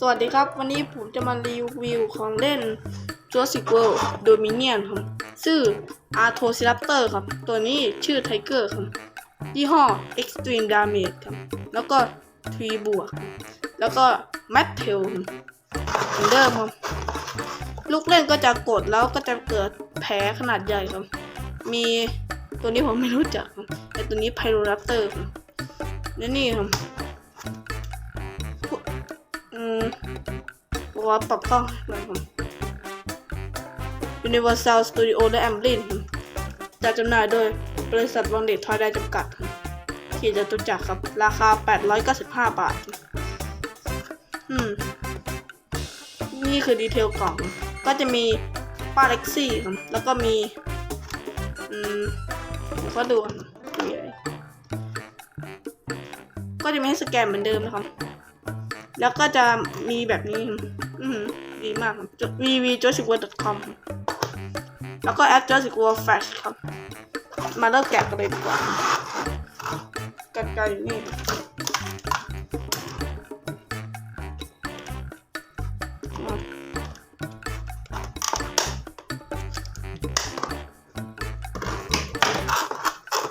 สวัสดีครับ วันนี้ผมจะมารีวิวของเล่น Jurassic World Dominion ครับ ชื่อ Arthociraptor ครับ ตัวนี้ชื่อ Tiger ครับ ยี่ห้อ Extreme Damage ครับ แล้วก็ t r e บวก แล้วก็ m a t t e l ครับเหมือนเดิมครับ ลูกเล่นก็จะกดแล้วก็จะเกิดแผลขนาดใหญ่ครับ มีตัวนี้ผมไม่รู้จักครับแต่ตัวนี้ Pyroraptor ครับและนี่ครับ ว่าปรับกล้องน่อยครับ Universal Studio และ Amblin จัดจำหน่ายโดยบริษัทวังเดชทอยได้จำกัดครับที่จตุจักรครับ ราคา 895 บาทครับอืม นี่คือดีเทลกล่อง ก็จะมีป้าเล็กซี่ครับ แล้วก็มี อืมก็ดูก็จะมีให้สแกนเหมือนเดิมนะครับ แล้วก็จะมีแบบนี้ อือหือดีมากครับ www j o s i c w o r l d c o m แล้วก็แอป j o s i c w o r l d Flash ครับ มาเริ่มแกะกันเลยดีกว่า กันไกลอยู่นี่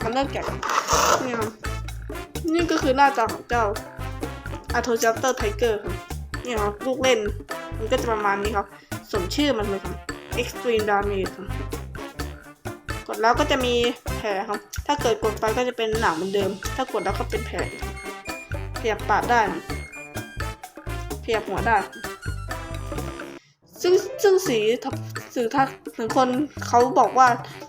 มาเริ่มแกะนนี่ครับนี่ก็คือหน้าตาของเจ้า อาโทจัปเตอร์ไทเกอร์ครับนี่ครับลูกเล่น มันก็จะประมาณนี้ครับ สมชื่อมันเลยครับ Extreme Damage ครับกดแล้วก็จะมีแผลครับ ถ้าเกิดกดไปก็จะเป็นหนังเหมือนเดิม ถ้ากดแล้วก็เป็นแผลขยับปากได้ครับขยับหัวได้ ซึ่งซึ่งสี ถึงถ้าถึงคนเขาบอกว่า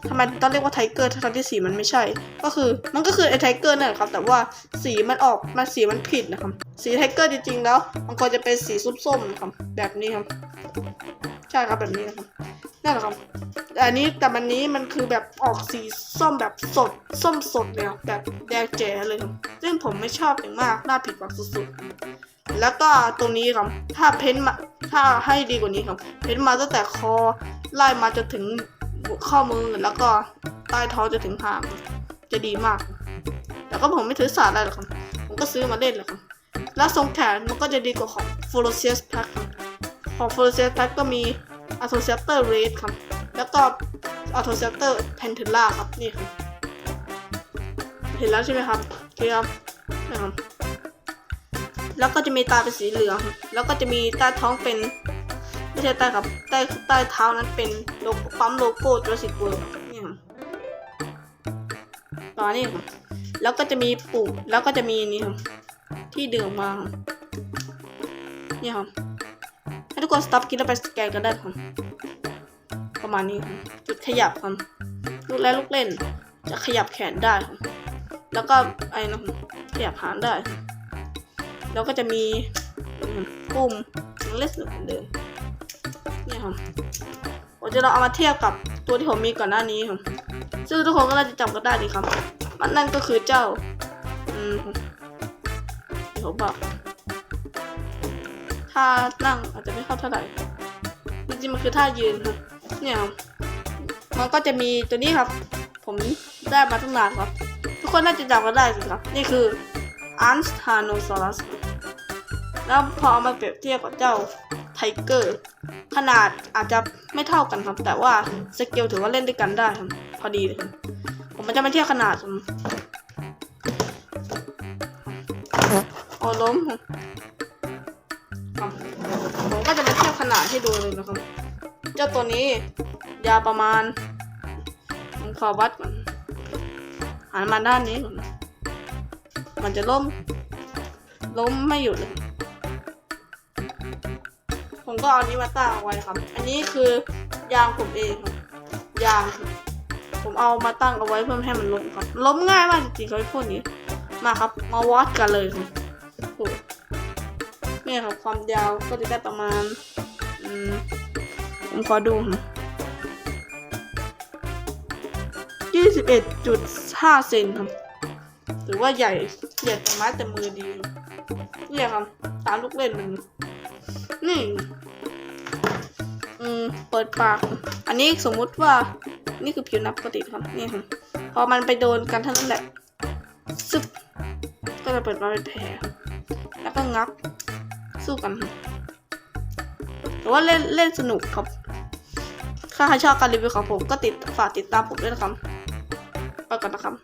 ทำไมต้องเรียกว่าไทเกอร์ทั้งที่สีมันไม่ใช่ ก็คือมันก็คือไอ้ไทเกอร์นั่นแหละครับ แต่ว่าสีมันออกมาสีมันผิดนะครับ สีไทเกอร์จริงๆแล้ว มันควรจะเป็นสีส้มๆนะครับแบบนี้ครับ ใช่ครับแบบนี้นะครับ นั่นแหละครับแต่อันนี้แต่มันนี้มันคือแบบออกสีส้มแบบสดส้มสดเลยครับแบบแดงแจ๋เลยครับซึ่งผมไม่ชอบอย่างมากน่าผิดหวังสุดๆแล้วก็ตรงนี้ครับถ้าเพ้นท์มาถ้าให้ดีกว่านี้ครับ เพ้นท์มาตั้งแต่คอไล่มาจนถึงข้อมือแล้วก็ใต้ท้องจะถึงหางจะดีมาก แต่ก็ผมไม่ถือสาอะไรหรอกครับ ผมก็ซื้อมาเล่นแหละครับ แล้วทรงแขนมันก็จะดีกว่าของ f o r o s i u s Pack คของ f o r o s i u s Pack ก็มี a t o c e p t o r Red ครับ แล้วก็ a t o c e p t o r Pantella ครับ นี่ครับ เห็นแล้วใช่ไหมครับโอเคครับนะครับ แล้วก็จะมีตาเป็นสีเหลือง แล้วก็จะมีใต้ท้องเป็นไม่ใช่ใต้ครับใต้ใต้เท้านั้นเป็นโลโก้ปั๊มโลโก้ Jurassic World นี่ครับตอนนี้ครับแล้วก็จะมีปุ่มแล้วก็จะมีนี่ครับที่ดึงออกมาครับนี่ครับ กคนสต็อปคิดแล้วไปสแกนกันได้ครับประมาณนี้ครับจุดขยับครับลูกและลูกเล่น จะขยับแขนได้ครับแล้วก็ไอ้นะขยับหางได้ แล้วก็จะมีปุ่มเล็กเหมือนเดิมเนี่ยครับผมจะลองเอามาเทียบกับตัวที่ผมมีก่อนหน้านี้ครับซึ่งทุกคนก็น่าจะจำกันได้ดีครับมันนั่นก็คือเจ้าอืมเดี๋ยวผมบอก ถ้านั่งอาจจะไม่เข้าเท่าไหร่จริงๆมันคือท่ายืนครับเนี่ยครับมันก็จะมีตัวนี้ครับ ผมได้มาตั้งนานครับ ทุกคนน่าจะจำกันได้สิครับ นี่คือ a n s t a n o s a u r u s แล้วพอเอามาเปรียบเทียบกับเจ้าไทเกอร์ขนาดอาจจะไม่เท่ากันครับ แต่ว่าสเกลถือว่าเล่นด้วยกันได้ครับ พอดีเลยครับผมจะไม่เทียบขนาดครับโอ้ล้มาเทียบขนาดให้ดูเลยนะครับ เจ้าตัวนี้ยาวประมาณผมขอวัดก่อนหันมาด้านนี้ก่อนมันจะล้ม ล้มไม่หยุดเลย ผมก็เอานี้มาตั้งเอาไว้ครับ อันนี้คือยางผมเองครับ ยาง ผมเอามาตั้งเอาไว้เพื่อให้มันล้มครับ ล้มง่ายมากจริงๆเขาพูดนี้ มาครับ มาวัดกันเลยครับโอ้เนี่ยครับความยาวก็จะได้ประมาณ ผมขอดูครับยี่สิบเอ็ดจุดห้าเซนครับหรือว่าใหญ่ใหญ่แต่ไม้แต่มือดีเนี่ยครับ ตามลูกเล่นมันนี่ อืม เปิดปาก อันนี้สมมุติว่า นี่คือผิวนังปกติครับ นี่ครับ พอมันไปโดนกันเท่านั้นแหละซึบก็จะเปิดมาเป็นแผลแล้วก็งับ สู้กัน แต่ว่าเล่นเล่นสนุกครับ ถ้าใครชอบการรีวิวของผมก็ติดฝากติดตามผมด้วยนะครับไปก่อนนะครับ